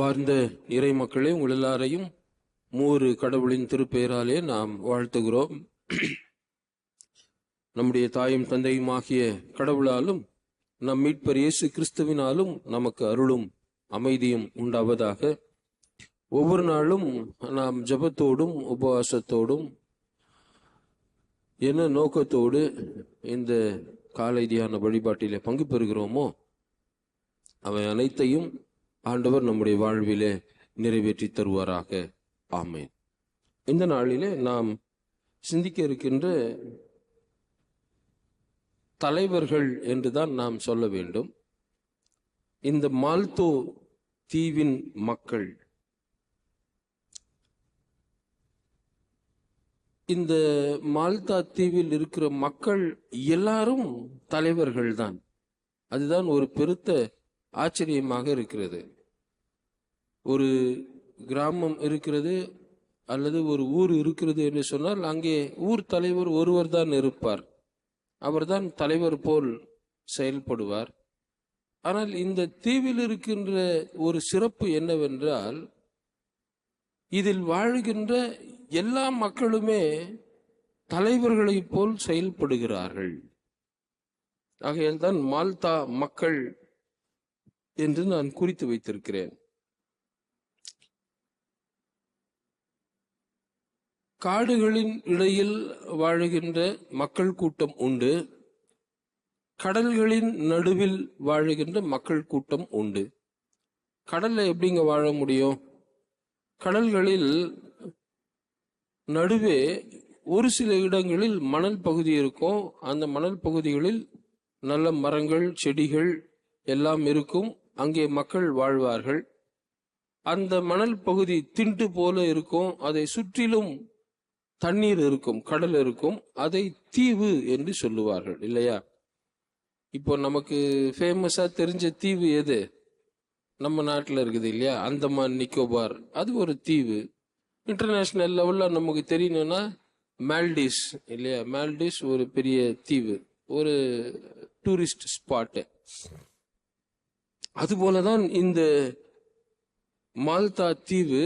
அன்பார்ந்த இறை மக்களே உங்கள் எல்லாரையும் மூறு கடவுளின் திருப்பெயராலே நாம் வாழ்த்துகிறோம். நம்முடைய தாயும் தந்தையும் ஆகிய கடவுளாலும் நம் மீட்பர் இயேசு கிறிஸ்துவினாலும் நமக்கு அருளும் அமைதியும் உண்டாவதாக. ஒவ்வொரு நாளும் நாம் ஜெபத்தோடும் உபவாசத்தோடும் என்ன நோக்கத்தோடு இந்த காலை தியான வழிபாட்டிலே பங்கு பெறுகிறோமோ அவை அனைத்தையும் ஆண்டவர் நம்முடைய வாழ்விலே நிறைவேற்றி தருவாராக. ஆமேன். இந்த நாளிலே நாம் சிந்திக்க இருக்கின்ற தலைவர்கள் என்றுதான் நாம் சொல்ல வேண்டும். இந்த மால்தோ தீவின் மக்கள். இந்த மால்தா தீவில் இருக்கிற மக்கள் எல்லாரும் தலைவர்கள் தான் அதுதான் ஒரு பெருத்த ஆச்சரியமாக இருக்கிறது. ஒரு கிராமம் இருக்கிறது அல்லது ஒரு ஊர் இருக்கிறது என்று சொன்னால் அங்கே ஊர் தலைவர் ஒருவர் தான் இருப்பார். அவர்தான் தலைவர் போல் செயல்படுவார். ஆனால் இந்த தீவில் இருக்கின்ற ஒரு சிறப்பு என்னவென்றால் இதில் வாழ்கின்ற எல்லா மக்களுமே தலைவர்களைப் போல் செயல்படுகிறார்கள். ஆகையால் தான் மால்தா மக்கள் என்று நான் குறித்து வைத்திருக்கிறேன். காடுகளின் இடையில் வாழுகின்ற மக்கள் கூட்டம் உண்டு. கடல்களின் நடுவில் வாழுகின்ற மக்கள் கூட்டம் உண்டு. கடல்ல எப்படிங்க வாழ முடியும்? கடல்களில் நடுவே ஒரு சில இடங்களில் மணல் பகுதி இருக்கும். அந்த மணல் பகுதிகளில் நல்ல மரங்கள் செடிகள் எல்லாம் இருக்கும். அங்கே மக்கள் வாழ்வார்கள். அந்த மணல் பகுதி திண்டு போல இருக்கும். அதை சுற்றிலும் தண்ணீர் இருக்கும் கடல் இருக்கும். அதை தீவு என்று சொல்லுவார்கள் இல்லையா? இப்போ நமக்கு ஃபேமஸா தெரிஞ்ச தீவு எது? நம்ம நாட்டில் இருக்குது இல்லையா? அந்தமான் நிக்கோபார். அது ஒரு தீவு. இன்டர்நேஷனல் லெவலில் நமக்கு தெரியணும்னா மால்டீவ்ஸ் இல்லையா? மால்டீவ்ஸ் ஒரு பெரிய தீவு. ஒரு டூரிஸ்ட் ஸ்பாட்டு அதுபோலதான் இந்த மால்தா தீவு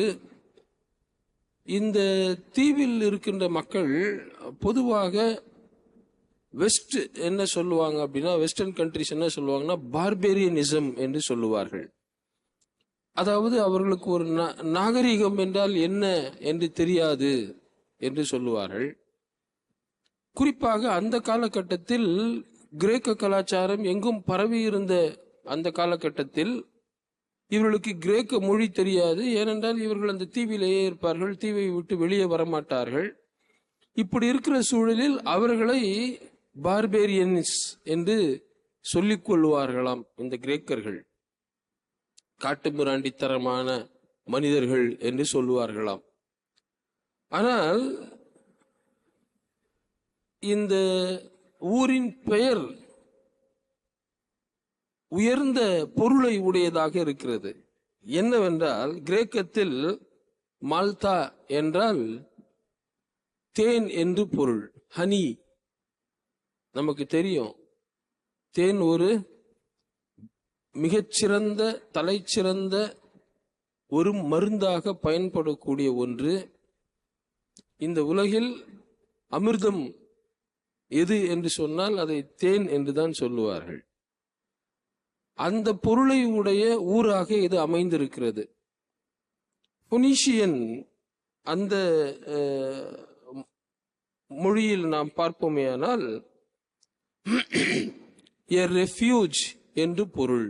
இந்த தீவில் இருக்கின்ற மக்கள் பொதுவாக வெஸ்ட் என்ன சொல்லுவாங்க அப்படின்னா வெஸ்டர்ன் கண்ட்ரிஸ் என்ன சொல்லுவாங்கன்னா பார்பேரியனிசம் என்று சொல்லுவார்கள். அதாவது அவர்களுக்கு ஒரு நாகரிகம் என்றால் என்ன என்று தெரியாது என்று சொல்லுவார்கள். குறிப்பாக அந்த காலகட்டத்தில் கிரேக்க கலாச்சாரம் எங்கும் பரவி இருந்த அந்த காலகட்டத்தில் இவர்களுக்கு கிரேக்க மொழி தெரியாது. ஏனென்றால் இவர்கள் அந்த தீவிலேயே இருப்பார்கள். தீவை விட்டு வெளியே வரமாட்டார்கள். இப்படி இருக்கிற சூழலில் அவர்களை பார்பேரியன்ஸ் என்று சொல்லிக் கொள்வார்களாம் இந்த கிரேக்கர்கள். காட்டுமிராண்டித்தரமான மனிதர்கள் என்று சொல்லுவார்களாம். ஆனால் இந்த ஊரின் பெயர் உயர்ந்த பொருளை உடையதாக இருக்கிறது. என்னவென்றால் கிரேக்கத்தில் மால்தா என்றால் தேன் என்று பொருள் ஹனி. நமக்கு தெரியும். தேன் ஒரு மிகச்சிறந்த தலைச்சிறந்த ஒரு மருந்தாக பயன்படக்கூடிய ஒன்று. இந்த உலகில் அமிர்தம் எது என்று சொன்னால் அதை தேன் என்றுதான் சொல்லுவார்கள். அந்த பொருளை உடைய ஊராக இது அமைந்திருக்கிறது. புனிஷியன் அந்த மொழியில் நாம் பார்ப்போமேயானால் எ ரெஃப்யூஜ் என்று பொருள்.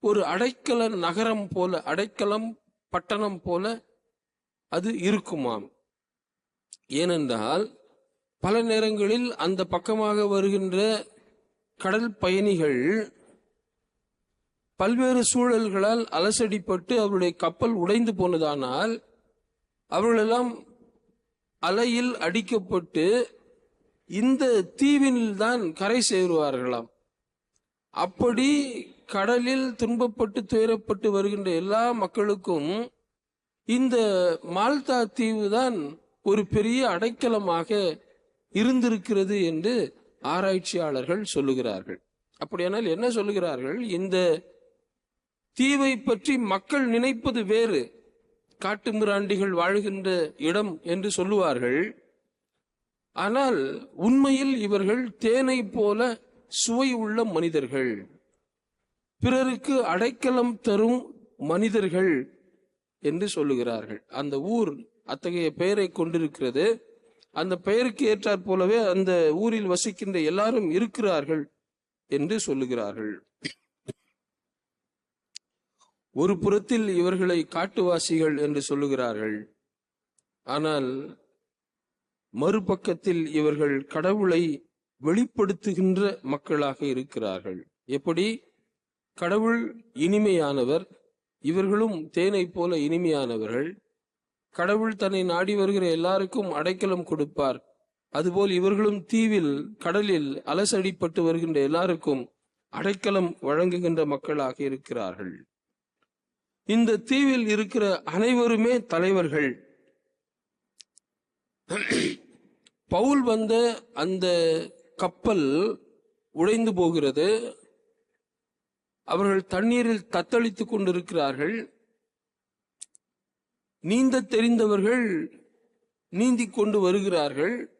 ஒரு அடைக்கல நகரம் போல அடைக்கலம் பட்டணம் போல அது இருக்குமாம். ஏனென்றால் பல நேரங்களில் அந்த பக்கமாக வருகின்ற கடல் பயணிகள் பல்வேறு சூழல்களால் அலசடிப்பட்டு அவருடைய கப்பல் உடைந்து போனதானால் அவர்களெல்லாம் அலையில் அடிக்கப்பட்டு இந்த தீவினில் தான் கரை சேருவார்களாம். அப்படி கடலில் துன்பப்பட்டு துயரப்பட்டு வருகின்ற எல்லா மக்களுக்கும் இந்த மால்தா தீவு தான் ஒரு பெரிய அடைக்கலமாக இருந்திருக்கிறது என்று ஆராய்ச்சியாளர்கள் சொல்லுகிறார்கள். அப்படியானால் என்ன சொல்லுகிறார்கள்? இந்த தீவை பற்றி மக்கள் நினைப்பது வேறு. காட்டுமிராண்டிகள் வாழ்கின்ற இடம் என்று சொல்லுவார்கள். ஆனால் உண்மையில் இவர்கள் தேனை போல சுவை உள்ள மனிதர்கள். பிறருக்கு அடைக்கலம் தரும் மனிதர்கள் என்று சொல்லுகிறார்கள். அந்த ஊர் அத்தகைய பெயரை கொண்டிருக்கிறது. அந்த பெயருக்கு ஏற்றாற் போலவே அந்த ஊரில் வசிக்கின்ற எல்லாரும் இருக்கிறார்கள் என்று சொல்லுகிறார்கள். ஒரு புறத்தில் இவர்களை காட்டுவாசிகள் என்று சொல்லுகிறார்கள். ஆனால் மறுபக்கத்தில் இவர்கள் கடவுளை வெளிப்படுத்துகின்ற மக்களாக இருக்கிறார்கள். எப்படி? கடவுள் இனிமையானவர் இவர்களும் தேனை போல இனிமையானவர்கள். கடவுள் தன்னை நாடி வருகிற எல்லாருக்கும் அடைக்கலம் கொடுப்பார். அதுபோல் இவர்களும் தீவில் கடலில் அலசடிப்பட்டு வருகின்ற எல்லாருக்கும் அடைக்கலம் வழங்குகின்ற மக்களாக இருக்கிறார்கள். இந்த தீவில் இருக்கிற அனைவருமே தலைவர்கள். பவுல் வந்த அந்த கப்பல் உடைந்து போகிறது. அவர்கள் தண்ணீரில் தத்தளித்துக் கொண்டிருக்கிறார்கள். நீந்த தெரிந்தவர்கள் நீந்திக் கொண்டு வருகிறார்கள்.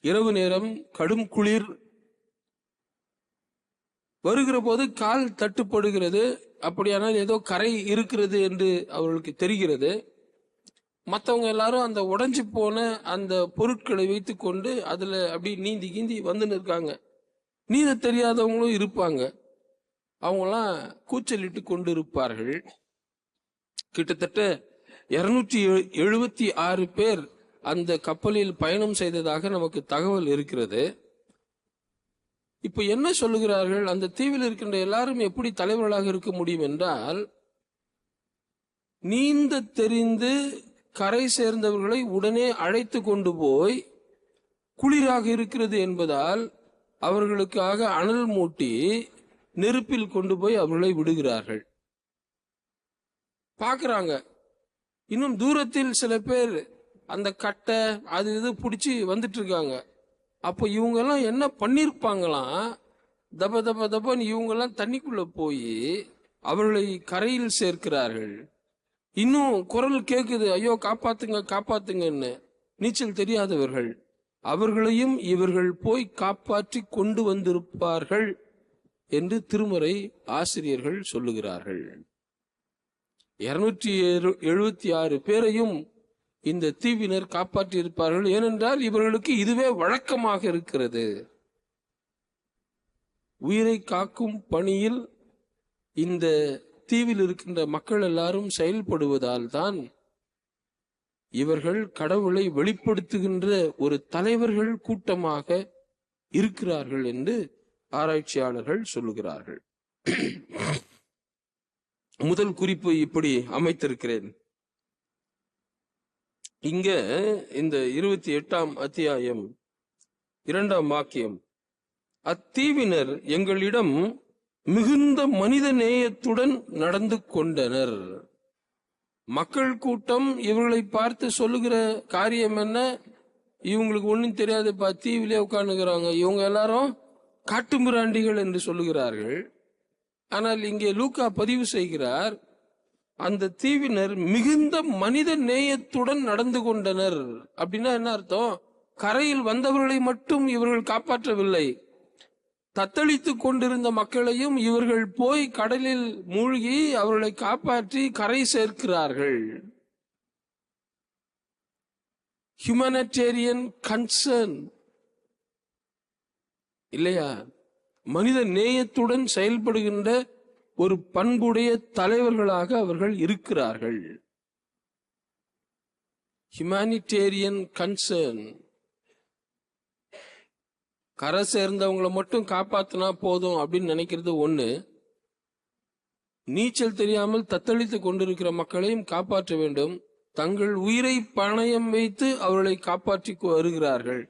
இரவு நேரம் கடும் குளிர் வருகிற போது கால் தட்டுப்படுகிறது. அப்படியானால் ஏதோ கரை இருக்கிறது என்று அவர்களுக்கு தெரிகிறது. மற்றவங்க எல்லாரும் அந்த உடஞ்சி போன அந்த பொருட்களை வைத்துக்கொண்டு அதில் அப்படி நீந்தி கீந்தி வந்துன்னு இருக்காங்க நீந்த தெரியாதவங்களும் இருப்பாங்க. அவங்களாம் கூச்சலிட்டு கொண்டு இருப்பார்கள் கிட்டத்தட்ட இருநூற்றி எழுபத்தி ஆறு பேர் அந்த கப்பலில் பயணம் செய்ததாக நமக்கு தகவல் இருக்கிறது. இப்ப என்ன சொல்லுகிறார்கள்? அந்த தீவில் இருக்கின்ற எல்லாரும் எப்படி தலைவர்களாக இருக்க முடியும் என்றால் நீந்த தெரிந்து கரை சேர்ந்தவர்களை உடனே அழைத்து கொண்டு போய் குளிராக இருக்கிறது என்பதால் அவர்களுக்காக அனல் மூட்டி நெருப்பில் கொண்டு போய் அவர்களை விடுகிறார்கள். பார்க்குறாங்க. இன்னும் தூரத்தில் சில பேர் அந்த கட்டை அது இது பிடிச்சி வந்துட்டு இருக்காங்க. அப்போ இவங்கெல்லாம் என்ன பண்ணியிருப்பாங்களாம் தப தப தபன்னு இவங்கெல்லாம் தண்ணிக்குள்ள போய் அவர்களை கரையில் சேர்க்கிறார்கள். இன்னும் குரல் கேட்குது ஐயோ காப்பாத்துங்க காப்பாத்துங்கன்னு. நீச்சல் தெரியாதவர்கள். அவர்களையும் இவர்கள் போய் காப்பாற்றி கொண்டு வந்திருப்பார்கள் என்று திருமறை ஆசிரியர்கள் சொல்லுகிறார்கள். இருநூற்றி எழுபத்தி ஆறு பேரையும் இந்த தீவினர் காப்பாற்றி இருப்பார்கள் ஏனென்றால் இவர்களுக்கு இதுவே வழக்கமாக இருக்கிறது. உயிரை காக்கும் பணியில் இந்த தீவில் இருக்கின்ற மக்கள் எல்லாரும் செயல்படுவதால் தான் இவர்கள் கடவுளை வெளிப்படுத்துகின்ற ஒரு தலைவர்கள் கூட்டமாக இருக்கிறார்கள் என்று ஆராய்ச்சியாளர்கள் சொல்லுகிறார்கள். முதல் குறிப்பு இப்படி அமைத்திருக்கிறேன். இங்க இந்த இருபத்தி எட்டாம் அத்தியாயம் இரண்டாம் வாக்கியம். அத்தீவினர் எங்களிடம் மிகுந்த மனித நேயத்துடன் நடந்து கொண்டனர். மக்கள் கூட்டம் இவர்களை பார்த்து சொல்லுகிற காரியம் என்ன? இவங்களுக்கு ஒண்ணும் தெரியாதுப்பா தீவிலே உட்காந்துக்கிறாங்க இவங்க எல்லாரும் காட்டுமிராண்டிகள் என்று சொல்லுகிறார்கள். ஆனால் இங்கே லூக்கா பதிவு செய்கிறார் அந்த தீவினர் மிகுந்த மனித நேயத்துடன் நடந்து கொண்டனர். அப்படின்னா என்ன அர்த்தம்? கரையில் வந்தவர்களை மட்டும் இவர்கள் காப்பாற்றவில்லை. தத்தளித்துக் கொண்டிருந்த மக்களையும் இவர்கள் போய் கடலில் மூழ்கி அவர்களை காப்பாற்றி கரை சேர்க்கிறார்கள். ஹியூமனிட்டேரியன் கன்சர்ன் இல்லையா? மனித நேயத்துடன் செயல்படுகின்ற ஒரு பண்புடைய தலைவர்களாக அவர்கள் இருக்கிறார்கள். ஹியூமானிடேரியன் கன்சர்ன் கரை சேர்ந்தவங்களை மட்டும் காப்பாத்தினா போதும் அப்படின்னு நினைக்கிறது ஒண்ணு. நீச்சல் தெரியாமல் தத்தளித்து கொண்டிருக்கிற மக்களையும் காப்பாற்ற வேண்டும். தங்கள் உயிரை பணயம் வைத்து அவர்களை காப்பாற்றி வருகிறார்கள்.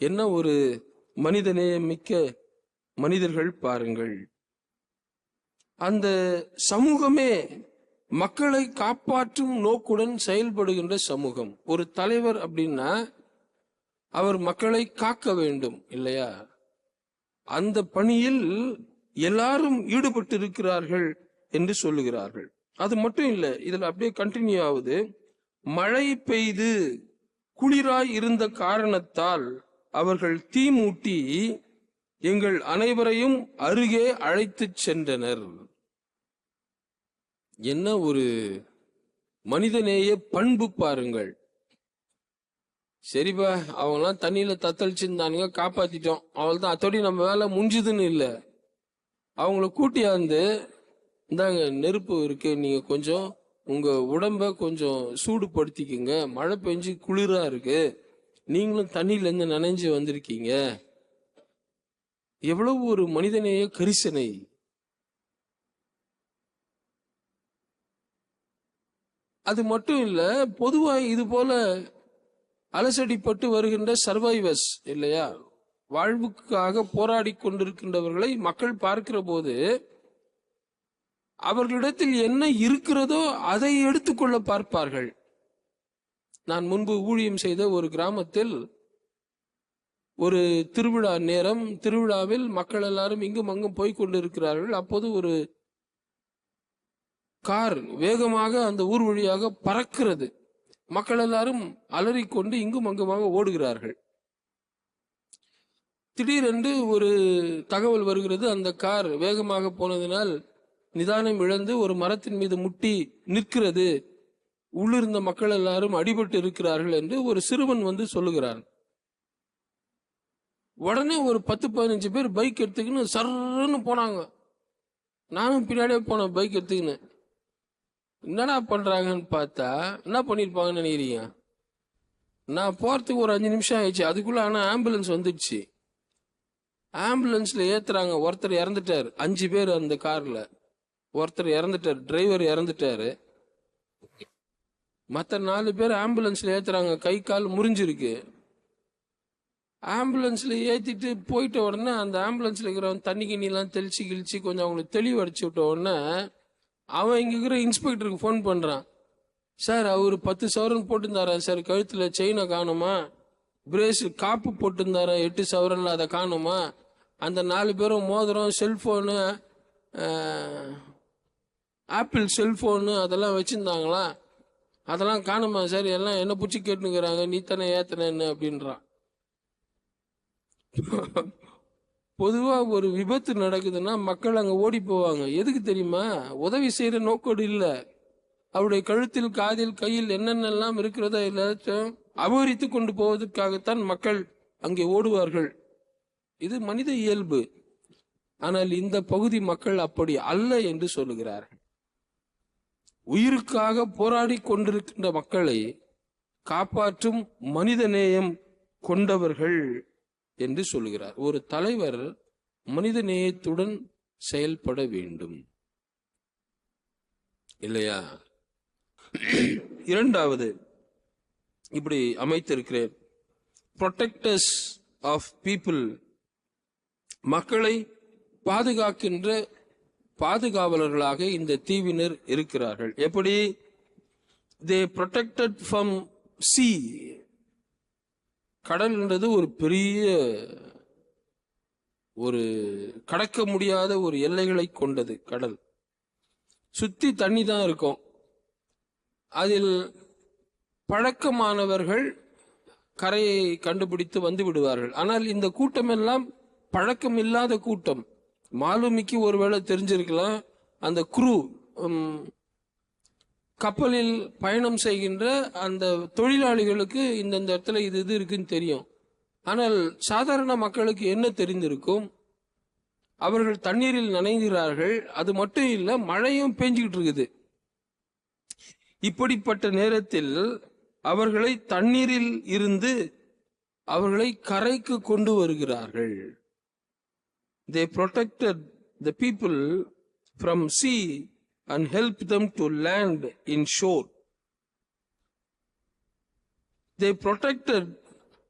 என்ன ஒரு மனிதநேயமிக்க மனிதர்கள் பாருங்கள். அந்த சமூகமே மக்களை காப்பாற்றும் நோக்குடன் செயல்படுகின்ற சமூகம். ஒரு தலைவர் அப்படின்னா அவர் மக்களை காக்க வேண்டும் இல்லையா? அந்த பணியில் எல்லாரும் ஈடுபட்டு இருக்கிறார்கள் என்று சொல்லுகிறார்கள். அது மட்டும் இல்லை இதில் அப்படியே கண்டினியூ ஆகுது. மழை பெய்து குளிராய் இருந்த காரணத்தால் அவர்கள் தீமூட்டி எங்கள் அனைவரையும் அருகே அழைத்துச் சென்றனர். என்ன ஒரு மனிதநேய பண்பு பாருங்கள். சரிப்பா அவங்களாம் தண்ணியில தத்தளிச்சிருந்தானுங்க காப்பாத்திட்டோம். அவள் தான் அத்தோடி நம்ம வேலை முடிஞ்சுதுன்னு இல்லை. அவங்கள கூட்டியாந்து இந்தாங்க நெருப்பு இருக்கு நீங்க கொஞ்சம் உங்க உடம்ப கொஞ்சம் சூடுபடுத்திக்கங்க. மழை பெஞ்சு குளிரா இருக்கு. நீங்களும் தண்ணியில இருந்து நனைஞ்சு வந்திருக்கீங்க. எவ்வளவு ஒரு மனிதநேய கரிசனை. அது மட்டும் இல்ல பொதுவாக இது போல அலசடிப்பட்டு வருகின்ற சர்வைவர்ஸ் இல்லையா? வாழ்வுக்காக போராடி கொண்டிருக்கின்றவர்களை மக்கள் பார்க்கிற போது அவர்களிடத்தில் என்ன இருக்கிறதோ அதை எடுத்துக்கொள்ள பார்ப்பார்கள். நான் முன்பு ஊழியம் செய்த ஒரு கிராமத்தில் ஒரு திருவிழா நேரம் திருவிழாவில் மக்கள் எல்லாரும் இங்கும் அங்கும் போய் கொண்டிருக்கிறார்கள். அப்போது ஒரு கார் வேகமாக அந்த ஊர் வழியாக பறக்கிறது. மக்கள் எல்லாரும் அலறிக்கொண்டு இங்கும் அங்குமாக ஓடுகிறார்கள். திடீரென்று ஒரு தகவல் வருகிறது. அந்த கார் வேகமாக போனதினால் நிதானம் இழந்து ஒரு மரத்தின் மீது முட்டி நிற்கிறது. உள்ளிருந்த மக்கள் எல்லாரும் அடிபட்டு இருக்கிறார்கள் என்று ஒரு சிறுவன் வந்து சொல்லுகிறான். உடனே ஒரு பத்து பதினஞ்சு பேர் பைக் எடுத்துக்கின்னு சர்ன்னு போனாங்க. நானும் பின்னாடியே போனேன் பைக் எடுத்துக்கின்னு. என்னடா பண்ணுறாங்கன்னு பார்த்தா என்ன பண்ணியிருப்பாங்கன்னு நினைக்கிறீங்க? நான் போகிறதுக்கு ஒரு அஞ்சு நிமிஷம் ஆயிடுச்சு. அதுக்குள்ள ஆனால் ஆம்புலன்ஸ் வந்துடுச்சு. ஆம்புலன்ஸில் ஏற்றுறாங்க ஒருத்தர் இறந்துட்டாரு. அஞ்சு பேர் அந்த காரில். ஒருத்தர் இறந்துட்டாரு. டிரைவர் இறந்துட்டாரு. மற்ற நாலு பேர் ஆம்புலன்ஸில் ஏத்துறாங்க. கை கால் முறிஞ்சிருக்கு. ஆம்புலன்ஸில் ஏற்றிட்டு போயிட்ட உடனே அந்த ஆம்புலன்ஸில் இருக்கிறவன் தண்ணி கிண்ணிலாம் தெளிச்சு கிழிச்சு கொஞ்சம் அவங்களுக்கு தெளிவடிச்சு விட்ட உடனே அவன் இங்கே இருக்கிற இன்ஸ்பெக்டருக்கு ஃபோன் பண்ணுறான் சார் அவர் பத்து சவரன் போட்டுருந்தாரா சார்? கழுத்தில் செயினை காணுமா? பிரேஸ் காப்பு போட்டுருந்தாரா? எட்டு சவரனில் அதை காணுமா? அந்த நாலு பேரும் மோதிரம் செல்ஃபோனு ஆப்பிள் செல்ஃபோனு அதெல்லாம் வச்சுருந்தாங்களா? அதெல்லாம் காணுமா சார்? எல்லாம் என்ன பிடிச்சி கேட்டுக்கிறாங்க நீ தானே ஏத்தனன்னு அப்படின்றான். பொதுவாக ஒரு விபத்து நடக்குதுன்னா மக்கள் அங்கே ஓடி போவாங்க. எதுக்கு தெரியுமா? உதவி செய்கிற நோக்கோடு இல்லை. அவருடைய கழுத்தில் காதில் கையில் என்னென்னலாம் இருக்கிறதோ எல்லாத்தையும் அபகரித்து கொண்டு போவதற்காகத்தான் மக்கள் அங்கே ஓடுவார்கள். இது மனித இயல்பு. ஆனால் இந்த பகுதி மக்கள் அப்படி அல்ல என்று சொல்லுகிறார்கள். உயிருக்காக போராடி கொண்டிருக்கின்ற மக்களை காப்பாற்றும் மனித நேயம் கொண்டவர்கள். என்று சொல்லுகிறார் ஒரு தலைவர் மனித நேயத்துடன் செயல்பட வேண்டும். இல்லையா? இரண்டாவது இப்படி அமைத்திருக்கிறேன் ப்ரொடெக்டர்ஸ் ஆஃப் பீப்புள் மக்களை பாதுகாக்கின்ற பாதுகாவலர்களாக இந்த தீவினர் இருக்கிறார்கள். எப்படி? தே ப்ரொடெக்டட் ஃப்ரம் சி கடல்ன்றது ஒரு பெரிய ஒரு கடக்க முடியாத ஒரு எல்லைகளை கொண்டது கடல். சுத்தி தண்ணி தான் இருக்கும். அதில் பழக்கமானவர்கள் கரையை கண்டுபிடித்து வந்து விடுவார்கள். ஆனால் இந்த கூட்டம் எல்லாம் பழக்கம் இல்லாத கூட்டம். மாலுமிக்கு ஒருவேளை தெரிஞ்சிருக்கலாம். அந்த குரூ கப்பலில் பயணம் செய்கின்ற அந்த தொழிலாளிகளுக்கு இந்தந்த இடத்துல இது இது இருக்குன்னு தெரியும். ஆனால் சாதாரண மக்களுக்கு என்ன தெரிந்திருக்கும்? அவர்கள் தண்ணீரில் நனைகிறார்கள். அது மட்டும் இல்லை மழையும் பெஞ்சுக்கிட்டு இருக்குது. இப்படிப்பட்ட நேரத்தில் அவர்களை தண்ணீரில் இருந்து அவர்களை கரைக்கு கொண்டு வருகிறார்கள். They protected the people from sea and help them to land in shore. They protected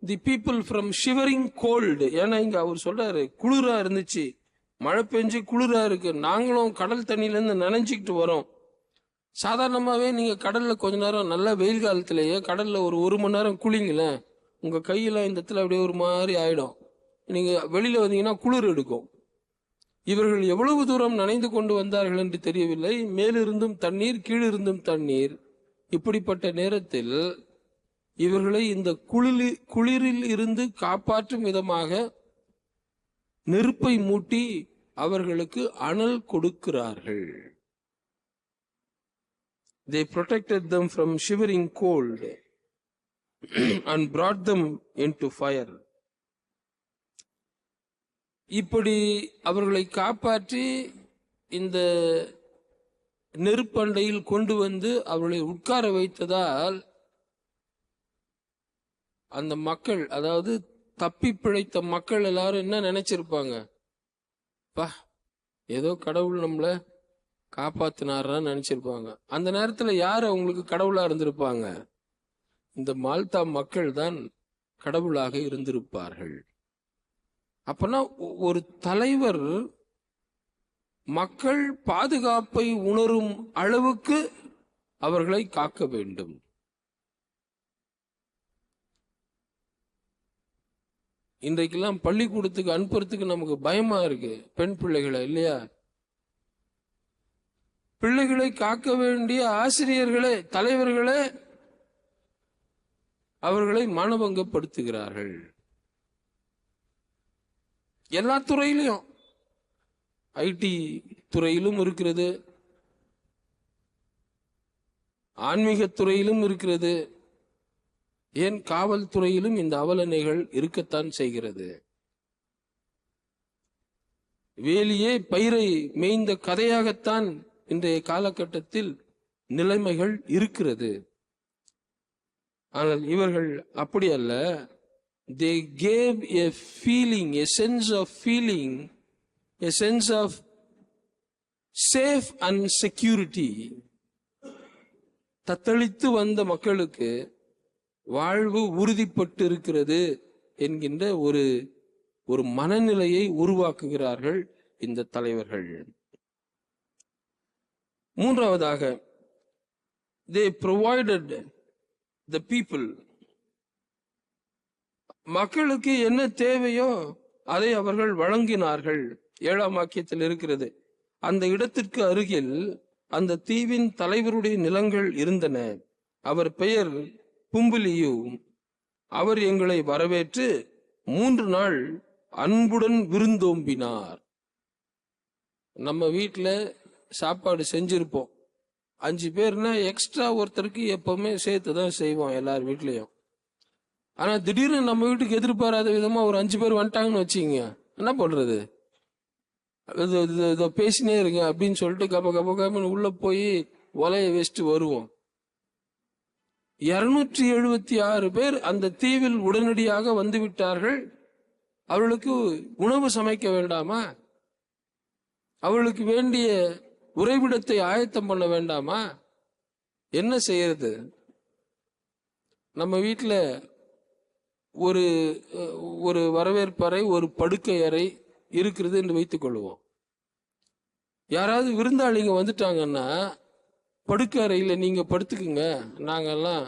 the people from shivering cold. ஏன்னா இங்க அவர் சொல்றாரு குளிரா இருந்துச்சு. மழை பெஞ்சு குளிரா இருக்கு. நாங்களும் கடல் தண்ணியிலேருந்து நனைஞ்சிக்கிட்டு வரோம். சாதாரணமாகவே நீங்கள் கடலில் கொஞ்ச நேரம் நல்லா வெயில் காலத்திலேயே கடலில் ஒரு ஒரு மணி நேரம் குளிங்களேன். உங்கள் கையில் இந்த இடத்துல அப்படியே ஒரு மாதிரி ஆயிடும். நீங்கள் வெளியில் வந்தீங்கன்னா குளிர் எடுக்கும். இவர்கள் எவ்வளவு தூரம் நனைந்து கொண்டு வந்தார்கள் என்று தெரியவில்லை. மேலிருந்தும் தண்ணீர் கீழிருந்தும் தண்ணீர். இப்படிப்பட்ட நேரத்தில் இவர்களை இந்த குளிரில் குளிரில் இருந்து காப்பாற்றும் விதமாக நெருப்பை மூட்டி அவர்களுக்கு அனல் கொடுக்கிறார்கள். They them from shivering cold and and brought them into fire. இப்படி அவர்களை காப்பாற்றி இந்த நெருப்பண்டையில் கொண்டு வந்து அவர்களை உட்கார வைத்ததால் அந்த மக்கள் அதாவது தப்பி பிழைத்த மக்கள் எல்லாரும் என்ன நினைச்சிருப்பாங்க? பா ஏதோ கடவுள் நம்மள காப்பாத்தினாரான்னு நினைச்சிருப்பாங்க. அந்த நேரத்துல யார் அவங்களுக்கு கடவுளா இருந்திருப்பாங்க? இந்த மால்தா மக்கள் தான் கடவுளாக இருந்திருப்பார்கள். அப்பனா ஒரு தலைவர் மக்கள் பாதுகாப்பை உணரும் அளவுக்கு அவர்களை காக்க வேண்டும். இன்றைக்கெல்லாம் பள்ளிக்கூடத்துக்கு அனுப்புறதுக்கு நமக்கு பயமா இருக்கு பெண் பிள்ளைகளை இல்லையா? பிள்ளைகளை காக்க வேண்டிய ஆசிரியர்களே தலைவர்களே அவர்களை மானபங்கப்படுத்துகிறார்கள். எல்லா துறையிலையும். ஐடி துறையிலும் இருக்கிறது. ஆன்மீக துறையிலும் இருக்கிறது. ஏன் காவல்துறையிலும் இந்த அவலனைகள் இருக்கத்தான் செய்கிறது? வேலியே பயிரை மேய்ந்த கதையாகத்தான் இன்றைய காலகட்டத்தில் நிலைமைகள் இருக்கிறது. ஆனால் இவர்கள் அப்படி அல்ல. They gave a feeling a sense of feeling a sense of safe and security தத்தளித்து வந்த மக்களுக்கு வாழ்வு உறுதிப்பட்டு இருக்கிறது என்கின்ற ஒரு ஒரு மனநிலையை உருவாக்குகிறார்கள் இந்த தலைவர்கள். மூன்றாவதாக தே ப்ரொவைடட் த பீப்புள் மக்களுக்கு என்ன தேவையோ அதை அவர்கள் வழங்கினார்கள். ஏழாம் வாக்கியத்தில் இருக்கிறது. அந்த இடத்திற்கு அருகில் அந்த தீவின் தலைவருடைய நிலங்கள் இருந்தன. அவர் பெயர் பும்புலியு. அவர் எங்களை வரவேற்று மூன்று நாள் அன்புடன் விருந்தோம்பினார். நம்ம வீட்டில் சாப்பாடு செஞ்சிருப்போம். அஞ்சு பேர்னா எக்ஸ்ட்ரா ஒருத்தருக்கு எப்பவுமே சேர்த்து தான் செய்வோம் எல்லார் வீட்லேயும். ஆனால் திடீர்னு நம்ம வீட்டுக்கு எதிர்பாராத விதமாக ஒரு அஞ்சு பேர் வந்துட்டாங்கன்னு வச்சுக்கோங்க. என்ன பண்ணுறது இது- இதோ பேசினே இருங்க அப்படின்னு சொல்லிட்டு கப்ப கப்ப கப்பன்னு உள்ளே போய் ஒலையை வச்சுட்டு வருவோம். இருநூற்றி எழுபத்தி ஆறு பேர் அந்த தீவில் உடனடியாக வந்து விட்டார்கள். அவர்களுக்கு உணவு சமைக்க வேண்டாமா? அவர்களுக்கு வேண்டிய உறைவிடத்தை ஆயத்தம் பண்ண வேண்டாமா? என்ன செய்யறது? நம்ம வீட்டில் ஒரு ஒரு வரவேற்பறை ஒரு படுக்கை அறை இருக்கிறது என்று வைத்துக் கொள்வோம். யாராவது விருந்தாளிங்க வந்துட்டாங்கன்னா படுக்கை அறையில் நீங்கள் படுத்துக்குங்க நாங்கள்லாம்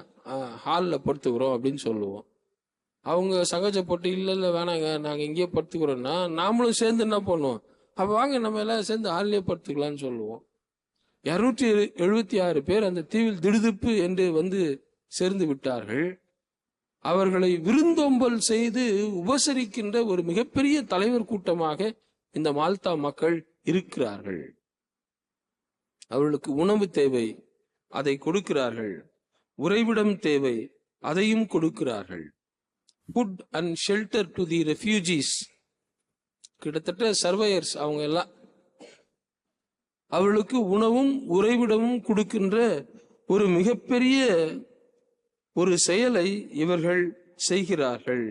ஹாலில் படுத்துக்கிறோம் அப்படின்னு சொல்லுவோம். அவங்க சகஜப்பட்டு இல்லை இல்லை வேணாங்க நாங்கள் இங்கேயே படுத்துக்கிறோன்னா நாமளும் சேர்ந்து என்ன பண்ணுவோம்? அப்போ வாங்க நம்ம எல்லாம் சேர்ந்து ஹாலிலே படுத்துக்கலாம்னு சொல்லுவோம். இருநூற்றி எழுபத்தி ஆறு பேர் அந்த தீவில் திடுதிப்பு என்று வந்து சேர்ந்து விட்டார்கள். அவர்களை விருந்தோம்பல் செய்து உபசரிக்கின்ற ஒரு மிகப்பெரிய தலைவர் கூட்டமாக இந்த மால்தா மக்கள் இருக்கிறார்கள். அவர்களுக்கு உணவு தேவை அதை கொடுக்கிறார்கள். உறைவிடம் தேவை அதையும் கொடுக்கிறார்கள். Food and shelter to the refugees கிட்டத்தட்ட சர்வையர்ஸ் அவங்க எல்லாம். அவர்களுக்கு உணவும் உறைவிடமும் கொடுக்கின்ற ஒரு மிகப்பெரிய ஒரு செயலை இவர்கள் செய்கிறார்கள்.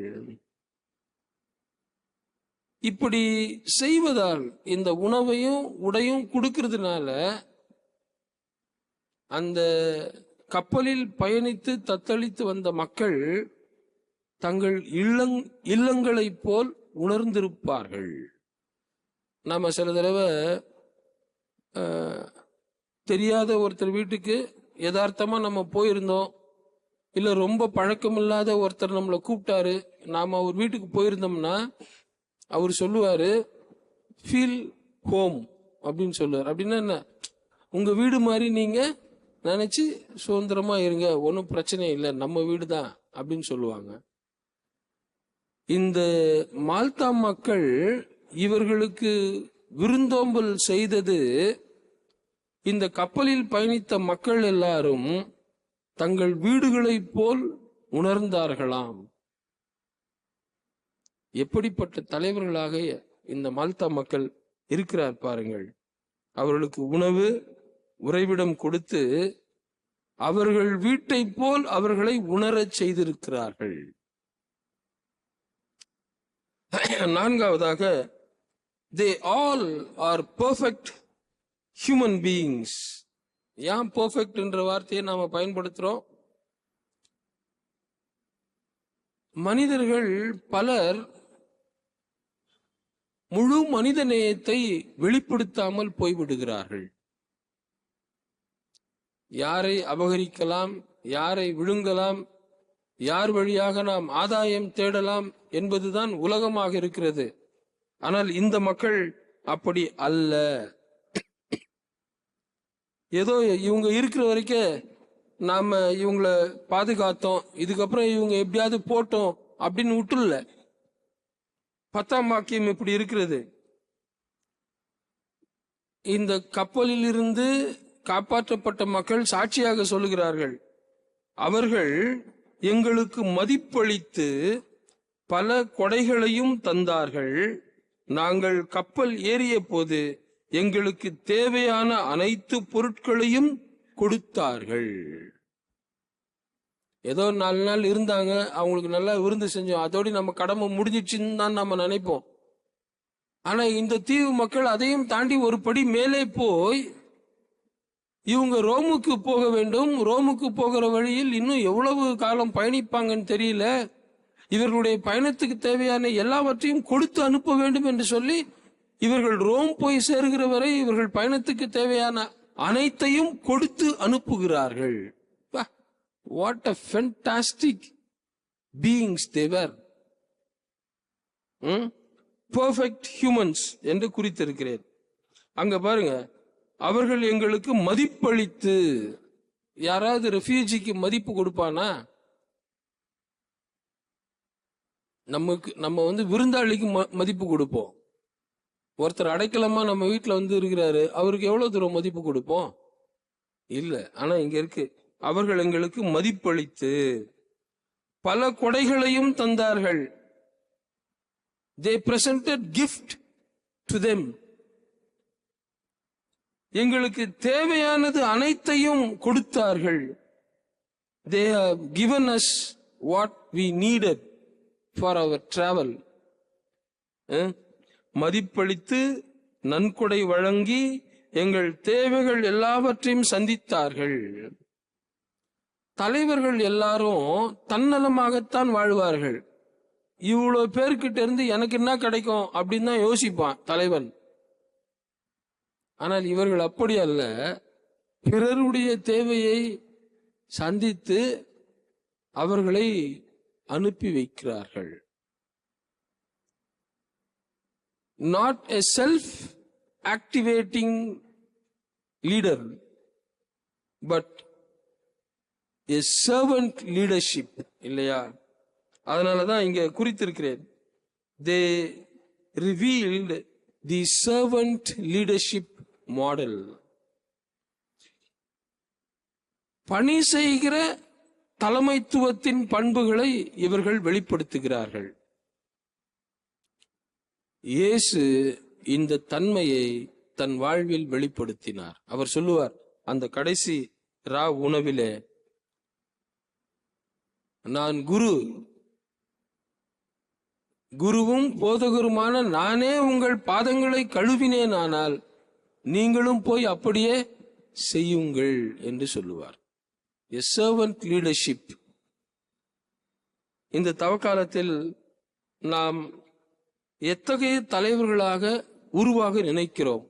இப்படி செய்வதால் இந்த உணவையும் உடையும் கொடுக்கறதுனால அந்த கப்பலில் பயணித்து தத்தளித்து வந்த மக்கள் தங்கள் இல்லங் இல்லங்களைப் போல் உணர்ந்திருப்பார்கள். நம்ம சில தடவை தெரியாத ஒருத்தர் வீட்டுக்கு யதார்த்தமாக நம்ம போயிருந்தோம். இல்ல ரொம்ப பழக்கமில்லாத ஒருத்தர் நம்மளை கூப்பிட்டாரு. நாம அவர் வீட்டுக்கு போயிருந்தோம்னா அவர் சொல்லுவாரு ஃபீல் ஹோம் அப்படின்னு சொல்லுவார். அப்படின்னா என்ன? உங்க வீடு மாதிரி நீங்க நினைச்சு சுதந்திரமா இருங்க. ஒன்றும் பிரச்சனை இல்லை. நம்ம வீடு தான் அப்படின்னு சொல்லுவாங்க. இந்த மால்தா மக்கள் இவர்களுக்கு விருந்தோம்பல் செய்தது இந்த கப்பலில் பயணித்த மக்கள் எல்லாரும் தங்கள் வீடுகளைப் போல் உணர்ந்தார்களாம். எப்படிப்பட்ட தலைவர்களாக இந்த மால்தா மக்கள் இருக்கிறார் பாருங்கள். அவர்களுக்கு உணவு உறைவிடம் கொடுத்து அவர்கள் வீட்டை போல் அவர்களை உணரச் செய்திருக்கிறார்கள். நான்காவதாக they all are perfect human beings ஏன் பர்ஃபெக்ட் என்ற வார்த்தையை நாம பயன்படுத்துறோம். மனிதர்கள் பலர் முழு மனித நேயத்தை வெளிப்படுத்தாமல் போய்விடுகிறார்கள். யாரை அபகரிக்கலாம் யாரை விழுங்கலாம் யார் வழியாக நாம் ஆதாயம் தேடலாம் என்பதுதான் உலகமாக இருக்கிறது. ஆனால் இந்த மக்கள் அப்படி அல்ல. ஏதோ இவங்க இருக்கிற வரைக்கும் நாம் இவங்கள பாதுகாத்தோம். இதுக்கப்புறம் இவங்க எப்படியாவது போட்டோம் அப்படின்னு விட்டுல பத்தாம் வாக்கியம் இப்படி இருக்கிறது. இந்த கப்பலில் இருந்து காப்பாற்றப்பட்ட மக்கள் சாட்சியாக சொல்லுகிறார்கள். அவர்கள் எங்களுக்கு மதிப்பளித்து பல கொடைகளையும் தந்தார்கள். நாங்கள் கப்பல் ஏறிய போது எங்களுக்கு தேவையான அனைத்து பொருட்களையும் கொடுத்தார்கள். ஏதோ நாலு நாள் இருந்தாங்க அவங்களுக்கு நல்லா விருந்து செஞ்சோம். அதோடு நம்ம கடமை முடிஞ்சிச்சுன்னு தான் நம்ம நினைப்போம். ஆனா இந்த தீவு மக்கள் அதையும் தாண்டி ஒரு படி மேலே போய் இவங்க ரோமுக்கு போக வேண்டும் ரோமுக்கு போகிற வழியில் இன்னும் எவ்வளவு காலம் பயணிப்பாங்கன்னு தெரியல. இவர்களுடைய பயணத்துக்கு தேவையான எல்லாவற்றையும் கொடுத்து அனுப்ப வேண்டும் என்று சொல்லி இவர்கள் ரோம் போய் சேர்கிற வரை இவர்கள் பயணத்துக்கு தேவையான அனைத்தையும் கொடுத்து அனுப்புகிறார்கள். What a fantastic beings they are perfect humans என்று குறித்திருக்கிறேன். அங்க பாருங்க அவர்கள் எங்களுக்கு மதிப்பளித்து யாராவது ரெஃப்யூஜிக்கு மதிப்பு கொடுப்பானா? நமக்கு நம்ம வந்து விருந்தாளிக்கு ம- மதிப்பு கொடுப்போம். ஒருத்தர் அடைக்கலமா நம்ம வீட்டில் வந்து இருக்கிறாரு அவருக்கு எவ்வளவு தூரம் மதிப்பு கொடுப்போம்? இல்லை. ஆனா இங்க இருக்கு. அவர்கள் எங்களுக்கு மதிப்பளித்து பல கொடைகளையும் தந்தார்கள். They presented gift to them எங்களுக்கு தேவையானது அனைத்தையும் கொடுத்தார்கள். They have given us what we needed for our travel. மதிப்பளித்து நன்கொடை வழங்கி எங்கள் தேவைகள் எல்லாவற்றையும் சந்தித்தார்கள். தலைவர்கள் எல்லாரும் தன்னலமாகத்தான் வாழ்வார்கள். இவ்வளவு பேர்கிட்ட இருந்து எனக்கு என்ன கிடைக்கும் அப்படின்னு தான் யோசிப்பான் தலைவன். ஆனால் இவர்கள் அப்படி அல்ல. பிறருடைய தேவையை சந்தித்து அவர்களை அனுப்பி வைக்கிறார்கள். Not a self activating leader but a servant leadership இல்லையா? அதனால தான் இங்கே குறித்திருக்கிறேன். They revealed the servant leadership model பணி செய்கிற தலைமைத்துவத்தின் பண்புகளை இவர்கள் வெளிப்படுத்துகிறார்கள். இயேசு இந்த தன்மையை தன் வாழ்வில் வெளிப்படுத்தினார். அவர் சொல்லுவார் அந்த கடைசி ரா உணவிலே நான் குரு குருவும் போதகருமான நானே உங்கள் பாதங்களை கழுவினேன் ஆனால் நீங்களும் போய் அப்படியே செய்யுங்கள் என்று சொல்லுவார். எ சர்வன்ட் லீடர்ஷிப் இந்த தவக்காலத்தில் நாம் எத்தகைய தலைவர்களாக உருவாக நினைக்கிறோம்?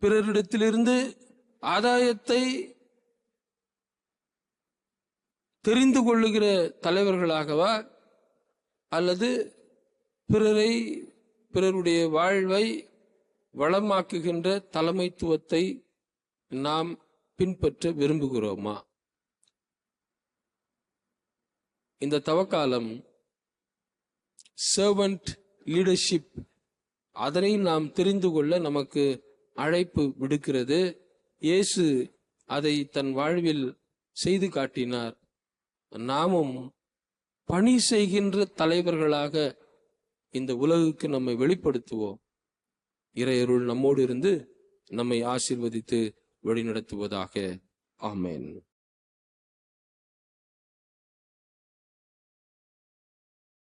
பிறரிடத்திலிருந்து ஆதாயத்தை தெரிந்து கொள்ளுகிற தலைவர்களாகவா? அல்லது பிறரை பிறருடைய வாழ்வை வளமாக்குகின்ற தலைமைத்துவத்தை நாம் பின்பற்ற விரும்புகிறோமா? இந்த தவக்காலம் சர்வன்ட் லீடர்ஷிப் அதனை நாம் தெரிந்து கொள்ள நமக்கு அழைப்பு விடுக்கிறது. இயேசு அதை தன் வாழ்வில் செய்து காட்டினார். நாமும் பணி செய்கின்ற தலைவர்களாக இந்த உலகுக்கு நம்மை வெளிப்படுத்துவோம். இறையருள் நம்மோடு இருந்து நம்மை ஆசிர்வதித்து வழிநடத்துவதாக. ஆமேன்.